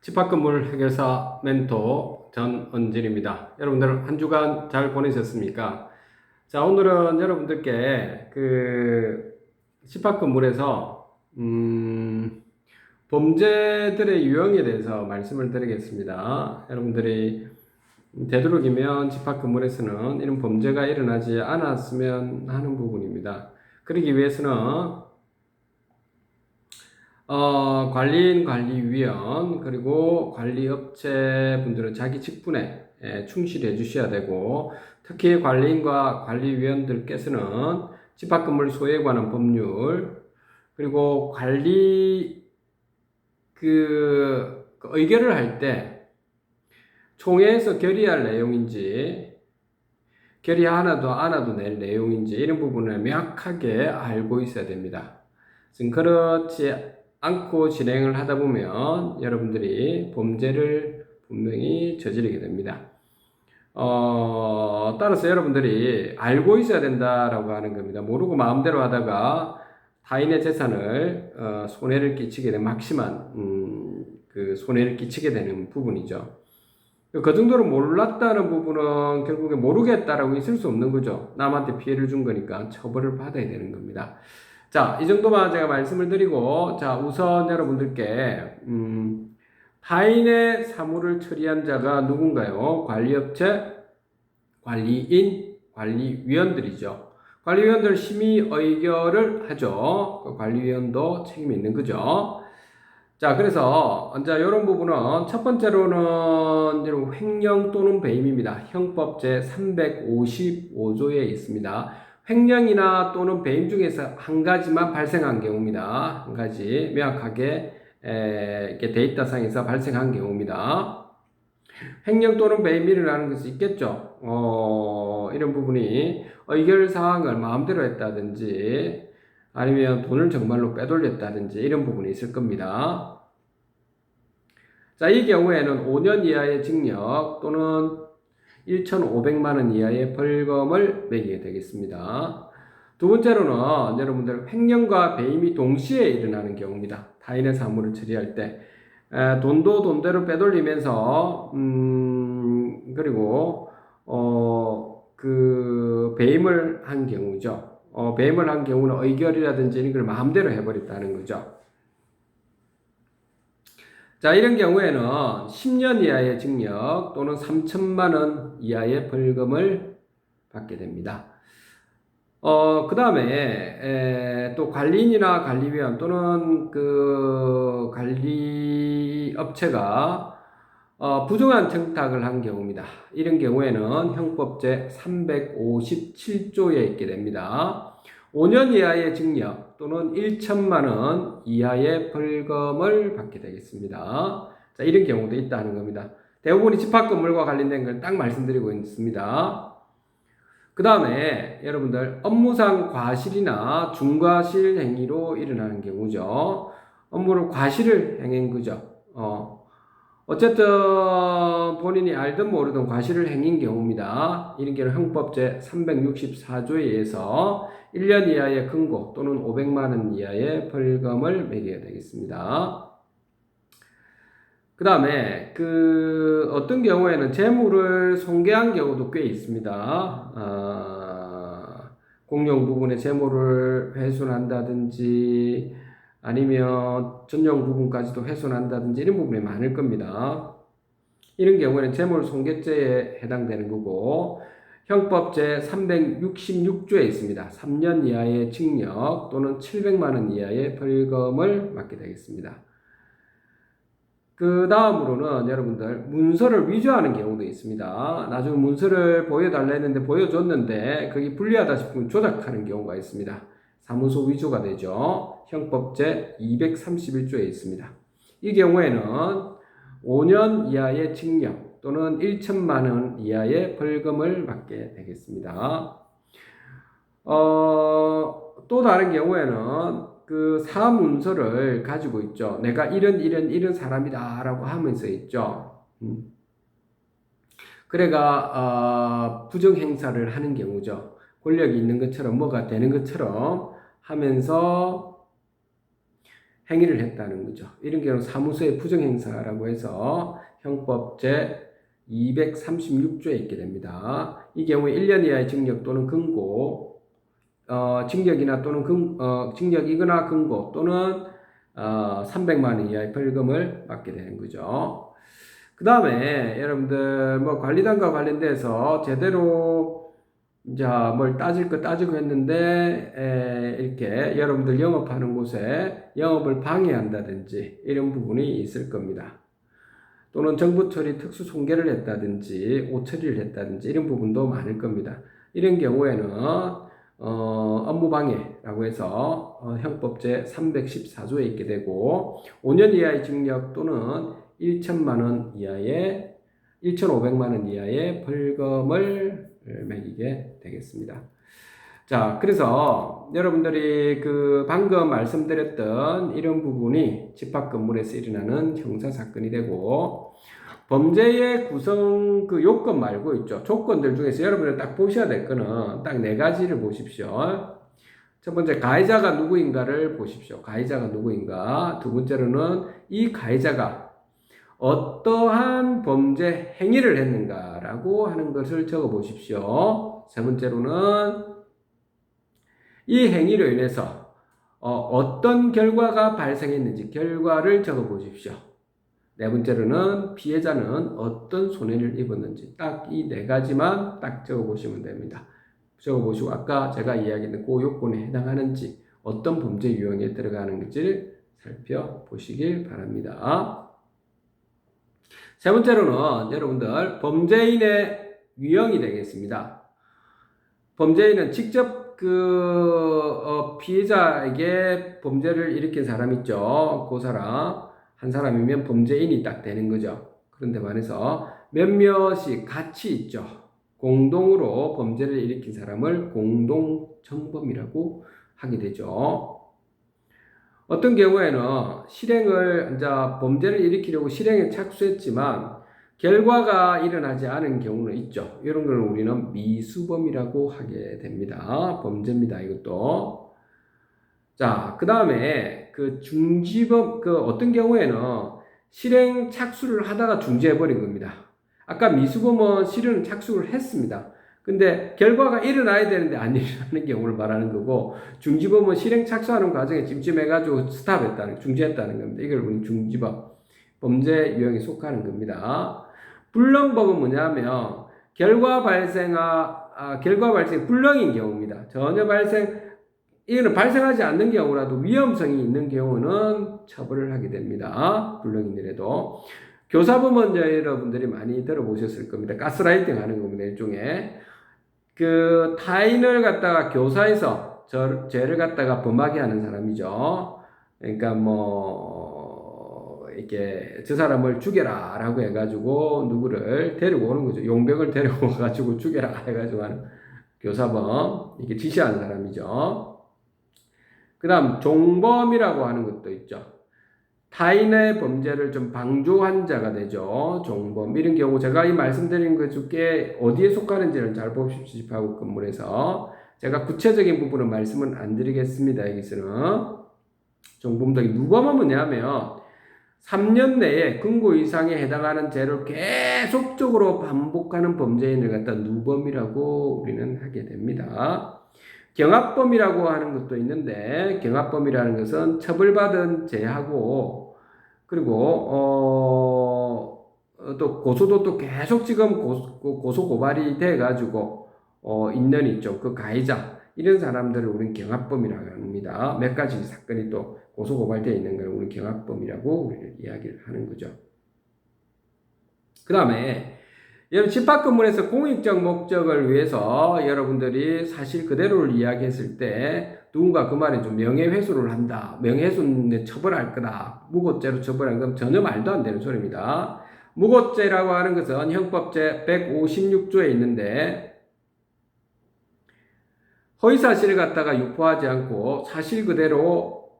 집합건물 해결사 멘토 전은진입니다. 여러분들 한 주간 잘 보내셨습니까? 자, 오늘은 여러분들께 그 집합건물에서 음, 범죄들의 유형에 대해서 말씀을 드리겠습니다. 여러분들이 되도록이면 집합건물에서는 이런 범죄가 일어나지 않았으면 하는 부분입니다. 그러기 위해서는 어, 관리인, 관리위원, 그리고 관리업체 분들은 자기 직분에 예, 충실해 주셔야 되고, 특히 관리인과 관리위원들께서는 집합건물 소유에 관한 법률, 그리고 관리, 그, 그 의결을 할 때, 총회에서 결의할 내용인지, 결의 하나도 안 하도 낼 내용인지, 이런 부분을 명확하게 알고 있어야 됩니다. 지금 그렇지 않고 진행을 하다 보면 여러분들이 범죄를 분명히 저지르게 됩니다. 어, 따라서 여러분들이 알고 있어야 된다라고 하는 겁니다. 모르고 마음대로 하다가 타인의 재산을 어, 손해를 끼치게 되는 막심한 음, 그 손해를 끼치게 되는 부분이죠. 그 정도로 몰랐다는 부분은 결국에 모르겠다라고 있을 수 없는 거죠. 남한테 피해를 준 거니까 처벌을 받아야 되는 겁니다. 자, 이 정도만 제가 말씀을 드리고, 자, 우선 여러분들께, 음, 타인의 사물을 처리한 자가 누군가요? 관리업체, 관리인, 관리위원들이죠. 관리위원들 심의 의결을 하죠. 그 관리위원도 책임이 있는 거죠. 자, 그래서, 이제 이런 부분은 첫 번째로는 여러분 횡령 또는 배임입니다. 형법 제 355조에 있습니다. 횡령이나 또는 배임 중에서 한 가지만 발생한 경우입니다. 한 가지 명확하게 에, 이렇게 데이터상에서 발생한 경우입니다. 횡령 또는 배임이 일어나는 것이 있겠죠. 어, 이런 부분이 의결 사항을 마음대로 했다든지 아니면 돈을 정말로 빼돌렸다든지 이런 부분이 있을 겁니다. 자, 이 경우에는 5년 이하의 징역 또는 1,500만 원 이하의 벌금을 매기게 되겠습니다. 두 번째로는 여러분들 횡령과 배임이 동시에 일어나는 경우입니다. 타인의 사물을 처리할 때 에, 돈도 돈대로 빼돌리면서 음, 그리고 어, 그 배임을 한 경우죠. 어, 배임을 한 경우는 의결이라든지 이런 걸 마음대로 해버렸다는 거죠. 자, 이런 경우에는 10년 이하의 징역 또는 3천만 원 이하의 벌금을 받게 됩니다. 어, 그 다음에, 또 관리인이나 관리위원 또는 그 관리 업체가 어, 부정한 청탁을 한 경우입니다. 이런 경우에는 형법 제 357조에 있게 됩니다. 5년 이하의 징역 또는 1천만 원 이하의 벌금을 받게 되겠습니다. 자, 이런 경우도 있다는 겁니다. 대부분이 집합 건물과 관련된 걸 딱 말씀드리고 있습니다. 그 다음에 여러분들 업무상 과실이나 중과실 행위로 일어나는 경우죠. 업무를 과실을 행한 거죠. 어, 어쨌든 본인이 알든 모르든 과실을 행인 경우입니다. 이런 경우 형법 제 364조에 의해서 1년 이하의 금고 또는 500만 원 이하의 벌금을 매겨야 되겠습니다. 그 다음에 그 어떤 경우에는 재물을 손괴한 경우도 꽤 있습니다. 아, 공용 부분의 재물을 훼손한다든지 아니면 전용 부분까지도 훼손한다든지 이런 부분이 많을 겁니다. 이런 경우에는 재물 손괴죄에 해당되는 거고 형법 제 366조에 있습니다. 3년 이하의 징역 또는 700만 원 이하의 벌금을 맞게 되겠습니다. 그 다음으로는 여러분들 문서를 위조하는 경우도 있습니다. 나중에 문서를 보여달라 했는데 보여줬는데 그게 불리하다 싶으면 조작하는 경우가 있습니다. 사무소 위조가 되죠. 형법 제 231조에 있습니다. 이 경우에는 5년 이하의 징역 또는 1천만 원 이하의 벌금을 받게 되겠습니다. 어, 또 다른 경우에는 그 사문서를 가지고 있죠. 내가 이런 이런 이런 사람이다라고 하면서 있죠. 음. 그래가 어, 부정 행사를 하는 경우죠. 권력이 있는 것처럼 뭐가 되는 것처럼 하면서 행위를 했다는 거죠. 이런 경우는 사무소의 부정행사라고 해서 형법 제 236조에 있게 됩니다. 이 경우에 1년 이하의 징역 또는 금고, 어, 징역이나 또는 금, 어, 징역이거나 금고 또는 어, 300만 원 이하의 벌금을 받게 되는 거죠. 그 다음에 여러분들 뭐 관리단과 관련돼서 제대로 이제 뭘 따질 거 따지고 했는데 에, 이렇게 여러분들 영업하는 곳에 영업을 방해한다든지 이런 부분이 있을 겁니다. 또는 정부 처리 특수 송계를 했다든지 오처리를 했다든지 이런 부분도 많을 겁니다. 이런 경우에는 어, 업무 방해라고 해서 어, 형법제 314조에 있게 되고 5년 이하의 징역 또는 1천만 원 이하의 1,500만 원 이하의 벌금을 매기게 되겠습니다. 자, 그래서 여러분들이 그 방금 말씀드렸던 이런 부분이 집합 건물에서 일어나는 형사 사건이 되고 범죄의 구성 그 요건 말고 있죠. 조건들 중에서 여러분이 딱 보셔야 될 거는 딱 네 가지를 보십시오. 첫 번째 가해자가 누구인가를 보십시오. 가해자가 누구인가. 두 번째로는 이 가해자가 어떠한 범죄 행위를 했는가라고 하는 것을 적어 보십시오. 세 번째로는 이 행위로 인해서 어, 떤 결과가 발생했는지 결과를 적어 보십시오. 네 번째로는 피해자는 어떤 손해를 입었는지 딱 이 네 가지만 딱 적어 보시면 됩니다. 적어 보시고 아까 제가 이야기했던 그 요건에 해당하는지 어떤 범죄 유형에 들어가는지를 살펴보시길 바랍니다. 세 번째로는 여러분들 범죄인의 유형이 되겠습니다. 범죄인은 직접 그 어, 피해자에게 범죄를 일으킨 사람 있죠. 그 사람 한 사람이면 범죄인이 딱 되는 거죠. 그런데 반해서 몇몇이 같이 있죠. 공동으로 범죄를 일으킨 사람을 공동정범이라고 하게 되죠. 어떤 경우에는 실행을 이제 범죄를 일으키려고 실행에 착수했지만 결과가 일어나지 않은 경우는 있죠. 이런 걸 우리는 미수범이라고 하게 됩니다. 범죄입니다. 이것도. 자, 그 다음에 그 중지범, 그 어떤 경우에는 실행 착수를 하다가 중지해버린 겁니다. 아까 미수범은 실행 착수를 했습니다. 근데 결과가 일어나야 되는데 안 일어나는 경우를 말하는 거고 중지범은 실행 착수하는 과정에 찜찜해가지고 스탑했다는 중지했다는 겁니다. 이걸 우리 중지범 범죄 유형에 속하는 겁니다. 불능법은 뭐냐면 결과 발생아 아, 결과 발생 불능인 경우입니다. 전혀 발생 이거는 발생하지 않는 경우라도 위험성이 있는 경우는 처벌을 하게 됩니다. 불능인이라도 교사부문 여러분들이 많이 들어보셨을 겁니다. 가스라이팅 하는 겁니다. 일종의 그 타인을 갖다가 교사에서 저, 죄를 갖다가 범하게 하는 사람이죠. 그러니까 뭐 이렇게 저 사람을 죽여라라고 해가지고 누구를 데리고 오는 거죠. 용병을 데리고 와가지고 죽여라 해가지고 하는 교사범 이게 지시하는 사람이죠. 그다음 종범이라고 하는 것도 있죠. 타인의 범죄를 좀 방조한 자가 되죠. 종범. 이런 경우 제가 이 말씀드린 것 중에 어디에 속하는지를 잘 보십시오. 집하고 건물에서. 제가 구체적인 부분은 말씀은 안 드리겠습니다. 여기서는. 종범덕이 누가 뭐냐면 3년 내에 금고 이상에 해당하는 죄를 계속적으로 반복하는 범죄인을 갖다 누범이라고 우리는 하게 됩니다. 경합범이라고 하는 것도 있는데 경합범이라는 것은 처벌받은 죄하고 그리고 어, 또 고소도 또 계속 지금 고소, 고소 고발이 돼 가지고 어, 있는 있죠. 그 가해자 이런 사람들을 우리는 경합범이라고 합니다. 몇 가지 사건이 또 고소 고발되어 있는 걸 우리는 경합범이라고 우리는 이야기를 하는 거죠. 그 다음에 여러분 집합 건물에서 공익적 목적을 위해서 여러분들이 사실 그대로를 이야기했을 때 누군가 그 말에 좀 명예훼손을 한다. 명예훼손에 처벌할 거다. 무고죄로 처벌한 건 전혀 말도 안 되는 소리입니다. 무고죄라고 하는 것은 형법제 156조에 있는데 허위 사실을 갖다가 유포하지 않고 사실 그대로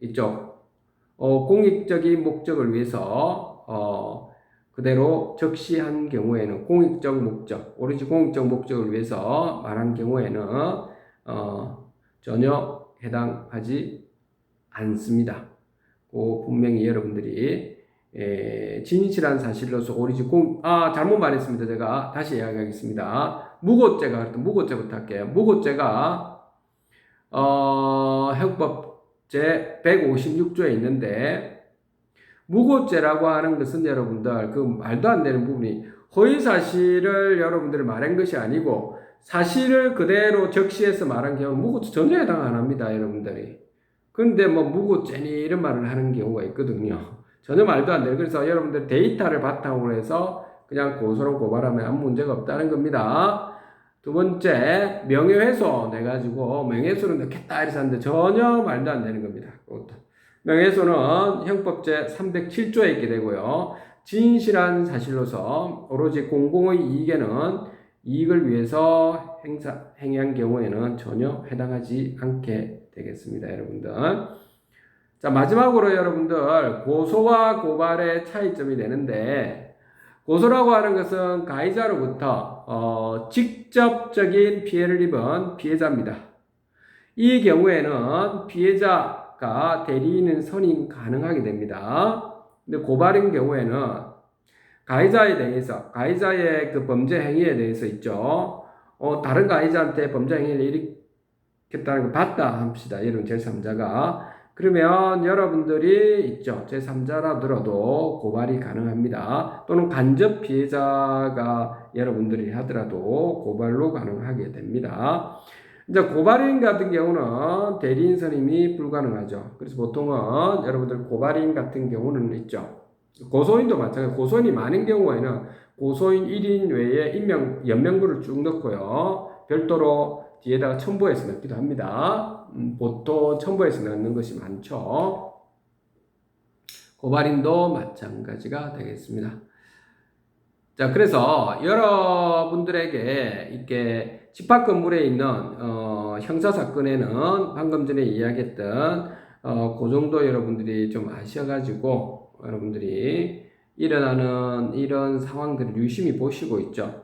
있죠. 어, 공익적인 목적을 위해서 어, 그대로 적시한 경우에는 공익적 목적, 오로지 공익적 목적을 위해서 말한 경우에는 어, 전혀 해당하지 않습니다. 그 분명히 여러분들이 에, 진실한 사실로서 오리지 공, 아, 잘못 말했습니다. 제가 다시 이야기하겠습니다. 무고죄가, 무고죄부터 할게요. 무고죄가, 어, 형법제 156조에 있는데, 무고죄라고 하는 것은 여러분들, 그 말도 안 되는 부분이 허위 사실을 여러분들이 말한 것이 아니고, 사실을 그대로 적시해서 말한 경우 무고죄 전혀 해당 안 합니다, 여러분들이. 근데 뭐 무고죄니 이런 말을 하는 경우가 있거든요. 전혀 말도 안 돼요. 그래서 여러분들 데이터를 바탕으로 해서 그냥 고소로 고발하면 아무 문제가 없다는 겁니다. 두 번째, 명예훼손 해가지고 명예훼손을 넣겠다 이래서 하는데 전혀 말도 안 되는 겁니다. 명예훼손은 형법제 307조에 있게 되고요. 진실한 사실로서 오로지 공공의 이익에는 이익을 위해서 행사, 행한 경우에는 전혀 해당하지 않게 되겠습니다, 여러분들. 자, 마지막으로 여러분들, 고소와 고발의 차이점이 되는데, 고소라고 하는 것은 가해자로부터, 어, 직접적인 피해를 입은 피해자입니다. 이 경우에는 피해자가 대리인은 선임 가능하게 됩니다. 근데 고발인 경우에는 가해자에 대해서, 가해자의 그 범죄 행위에 대해서 있죠. 어, 다른 가해자한테 범죄 행위를 일으켰다는 걸 봤다 합시다. 이런 제3자가. 그러면 여러분들이 있죠. 제3자라 들어도 고발이 가능합니다. 또는 간접 피해자가 여러분들이 하더라도 고발로 가능하게 됩니다. 이제 고발인 같은 경우는 대리인 선임이 불가능하죠. 그래서 보통은 여러분들 고발인 같은 경우는 있죠. 고소인도 마찬가지. 고소인이 많은 경우에는 고소인 1인 외에 임명, 연명부를 쭉 넣고요. 별도로 뒤에다가 첨부해서 넣기도 합니다. 음, 보통 첨부해서 넣는 것이 많죠. 고발인도 마찬가지가 되겠습니다. 자, 그래서 여러분들에게 이렇게 집합 건물에 있는 어, 형사 사건에는 방금 전에 이야기했던 어, 그 정도 여러분들이 좀 아셔가지고 여러분들이 일어나는 이런 상황들을 유심히 보시고 있죠.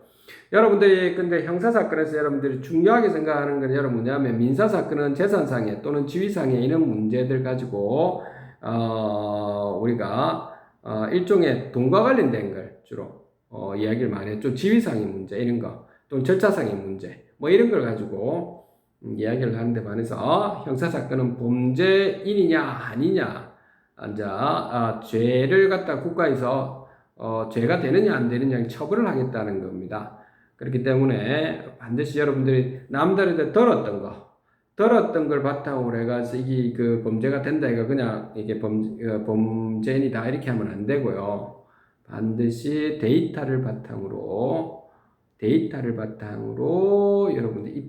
여러분들이 근데 형사 사건에서 여러분들이 중요하게 생각하는 건 여러분 뭐냐면 민사 사건은 재산상의 또는 지위상의 이런 문제들 가지고 어, 우리가 어, 일종의 돈과 관련된 걸 주로 어, 이야기를 많이 했죠. 지위상의 문제 이런 거 또는 절차상의 문제 뭐 이런 걸 가지고 음, 이야기를 하는데 반해서 형사 사건은 범죄인이냐 아니냐 이제 아, 죄를 갖다 국가에서 어, 죄가 되느냐 안 되느냐 처벌을 하겠다는 겁니다. 그렇기 때문에 반드시 여러분들이 남들한테 들었던 거, 들었던 걸 바탕으로 해가지고 이게 그 범죄가 된다 이거 그냥 이게 범, 어, 범죄인이다 이렇게 하면 안 되고요. 반드시 데이터를 바탕으로 데이터를 바탕으로 여러분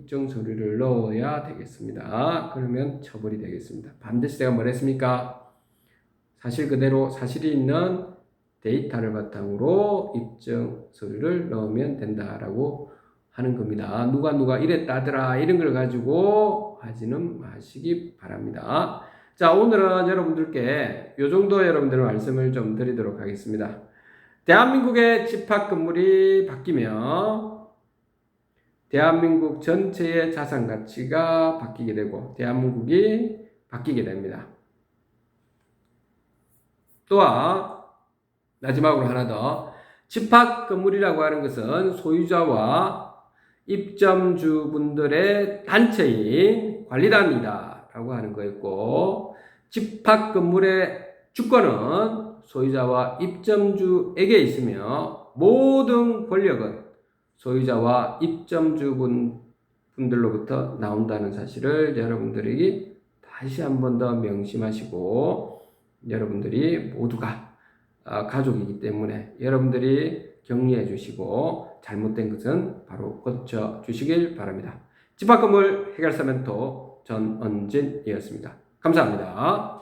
들 입증 서류를 넣어야 되겠습니다. 그러면 처벌이 되겠습니다. 반드시 제가 뭐랬습니까? 사실 그대로 사실이 있는 데이터를 바탕으로 입증 서류를 넣으면 된다라고 하는 겁니다. 누가 누가 이랬다더라 이런 걸 가지고 하지는 마시기 바랍니다. 자 오늘은 여러분들께 이 정도 여러분들 말씀을 좀 드리도록 하겠습니다. 대한민국의 집합 건물이 바뀌면 대한민국 전체의 자산 가치가 바뀌게 되고 대한민국이 바뀌게 됩니다. 또한 마지막으로 하나 더. 집합 건물이라고 하는 것은 소유자와 입점주분들의 단체인 관리단이다. 라고 하는 거였고, 집합 건물의 주권은 소유자와 입점주에게 있으며, 모든 권력은 소유자와 입점주분 분들로부터 나온다는 사실을 여러분들에게 다시 한 번 더 명심하시고, 여러분들이 모두가 어, 가족이기 때문에 여러분들이 격리해 주시고 잘못된 것은 바로 고쳐 주시길 바랍니다. 집합건물 해결사 멘토 전언진이었습니다. 감사합니다.